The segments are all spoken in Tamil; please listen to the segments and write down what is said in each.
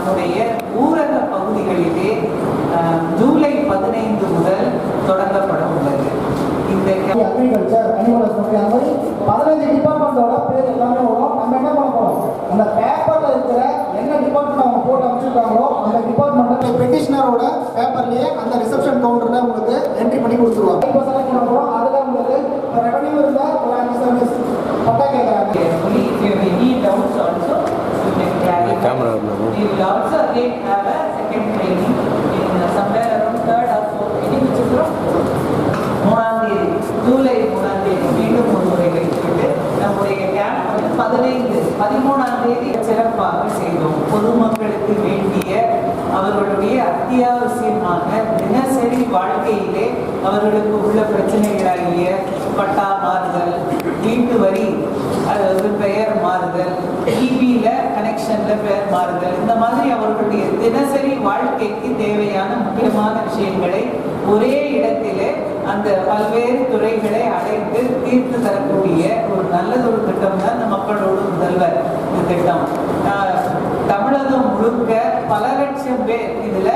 நம்முடைய ஊரக பகுதிகளிலே அஹ், ஜூலை பதினைந்து முதல் தொடங்கப்பட உள்ளது. இந்த க- அக்ரிகல்ச்சர் அனிமல் ஹஸ்பண்டரி பதினஞ்சு டிபார்ட்மெண்ட்டோட பேர் எல்லாமே வரும். நம்ம என்ன பண்ண போறோம்? அந்த பேப்பர்ல இருக்கிற என்ன டிபார்ட்மெண்ட் அவங்க போட்டு அமைச்சிருக்காங்களோ அந்த டிபார்ட்மெண்ட் பெட்டிஷனரோட பேப்பர்லயே அந்த ரிசப்ஷன் கவுண்டர்ல உங்களுக்கு again have a second training in uh, somewhere around third or fourth training which is from மூணாம் தேதி ஜூலை மூணாம் தேதி மீண்டும் ஒரு முறை வைத்துவிட்டு நம்முடைய கேம்ப் வந்து பதினைந்து பதிமூணாம் தேதி சிறப்பாக செய்தோம். பொதுமக்களுக்கு வேண்டிய அவர்களுடைய அத்தியாவசியமாக தினசரி வாழ்க்கையிலே அவர்களுக்கு உள்ள பிரச்சனைகளாகிய பட்டா மாறுதல் வீட்டு வரி அதாவது பெயர் மாறுதல் டிவியில கனெக்ஷன்ல பெயர் மாறுதல். இந்த மாதிரி அவர்களுடைய தினசரி வாழ்க்கைக்கு தேவையான முக்கியமான விஷயங்களை ஒரே இடத்திலே அந்த பல்வேறு துறைகளை அடைந்து தீர்த்து தரக்கூடிய ஒரு நல்லதொரு திட்டம் தான் இந்த மக்களோடு முதல்வர் இந்த திட்டம். ஆஹ் தமிழகம் முழுக்க பல லட்சம் பேர் இதுல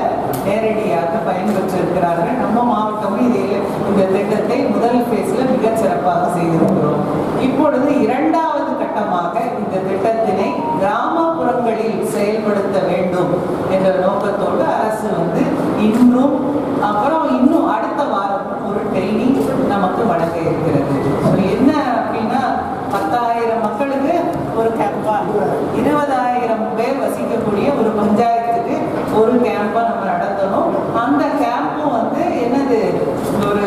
நேரடியாக பயன்பெற்றிருக்கிறார்கள். நம்ம மாவட்டமும் இதில் இந்த திட்டத்தை முதல் ஃபேஸ்ல மிக சிறப்பாக செய்திருக்கிறோம். இப்பொழுது இரண்டாவது கட்டமாக இன்னும் அப்புறம் இன்னும் அடுத்த வாரம் ஒரு ட்ரைனிங் நமக்கு வழங்க இருக்கிறது. என்ன அப்படின்னா பத்தாயிரம் மக்களுக்கு ஒரு கேம்பா இருபதாயிரம் பேர் வசிக்கக்கூடிய ஒரு பஞ்சாயத்துக்கு ஒரு கேம்பா நம்ம நடத்தணும். அந்த கேம்பும் வந்து என்னது? ஒரு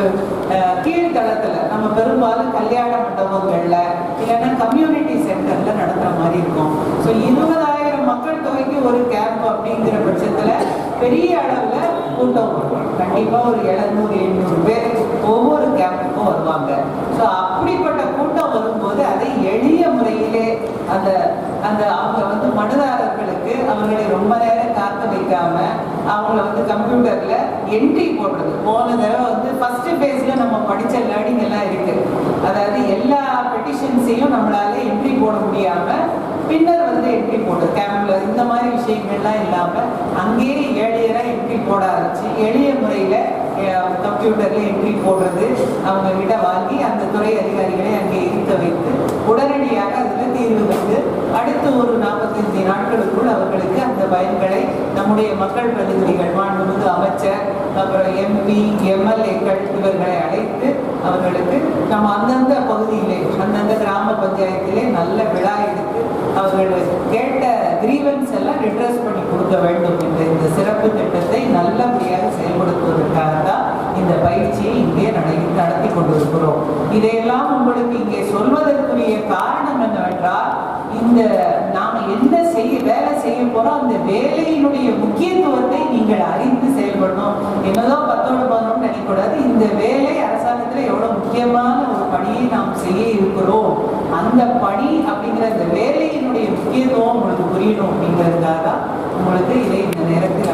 அஹ், கீழ்த்தளத்துல நம்ம பெரும்பாலும் கல்யாண மண்டபங்கள்ல இல்லைன்னா கம்யூனிட்டி சென்டர்ல நடத்துற மாதிரி இருக்கும். ஸோ இருபதாயிரம் மக்கள் தொகைக்கு ஒரு கேம்ப் அப்படிங்கிற பட்சத்துல பெரிய அளவுல கூட்டம் வரும் கண்டிப்பா ஒரு எழுநூறு எண்ணூறு பேர் ஒவ்வொரு கேம்புக்கும் வருவாங்க ஸோ அப்படிப்பட்ட கூட்டம் வரும்போது அதை எளிய முறையிலே அந்த அந்த அவங்க வந்து மனுதாரர்களுக்கு அவர்களை ரொம்ப நேரம் காக்க வைக்காம அவங்கள வந்து கம்ப்யூட்டர்ல என்ட்ரி போடுறது போன தடவை வந்து ஃபர்ஸ்ட் ஃபேஸ்ல நம்ம படிச்ச லேர்னிங் எல்லாம் இருக்கு அதாவது எல்லா பெட்டிஷன்ஸையும் நம்மளால என்ட்ரி போட முடியாம பின்னர் வந்து என்ட்ரி போடுறது கேம்ப்ல இந்த மாதிரி விஷயங்கள்லாம் இல்லாமல் அங்கேயே ஏழையராக என்ட்ரி போட ஆரம்பிச்சு எளிய முறையில் கம்ப்யூட்டரில் என்ட்ரி போடுறது அவங்க கிட்ட வாங்கி அந்த துறை அதிகாரிகளை அங்கே இருக்க வைத்து உடனடியாக அதில் தீர்வு கண்டு அடுத்து ஒரு நாற்பத்தஞ்சு நாட்களுக்குள் அவர்களுக்கு அந்த பயன்களை நம்முடைய மக்கள் பிரதிநிதிகள் மாண்புமிகு அமைச்சர் அப்புறம் எம்பி எம்எல்ஏக்கள் இவர்களை அழைத்து அவர்களுக்கு நம்ம அந்தந்த பகுதியிலே அந்தந்த கிராம பஞ்சாயத்திலே நல்ல விழா எடுத்து அவர்கள் கேட்ட கிரீவன்ஸ் எல்லாம் ரிட்ரஸ் பண்ணி கொடுக்க வேண்டும் என்ற இந்த சிறப்பு திட்டத்தை நல்லபடியாக செயல்படுத்துவதற்காக தான் இந்த பயிற்சியை இங்கே நடை நடத்தி கொண்டிருக்கிறோம். இதையெல்லாம் உங்களுக்கு இங்கே சொல்வதற்குரிய காரணம் என்னவென்றால் இந்த நாம என்ன செய்ய வேலை செய்ய போறோம் அந்த வேலையினுடைய முக்கியத்துவத்தை நீங்கள் அறிந்து செயல்படணும். என்னதோ பத்தோடு பதினொன்று நினைக்கக்கூடாது இந்த வேலை முக்கியமான ஒரு பணியை நாம் செய்ய இருக்கிறோம். அந்த பணி அப்படிங்கிற அந்த வேலையினுடைய முக்கியத்துவம் உங்களுக்கு புரியணும் அப்படிங்கிறதுக்காக தான் உங்களுக்கு இதை இந்த நேரத்தில்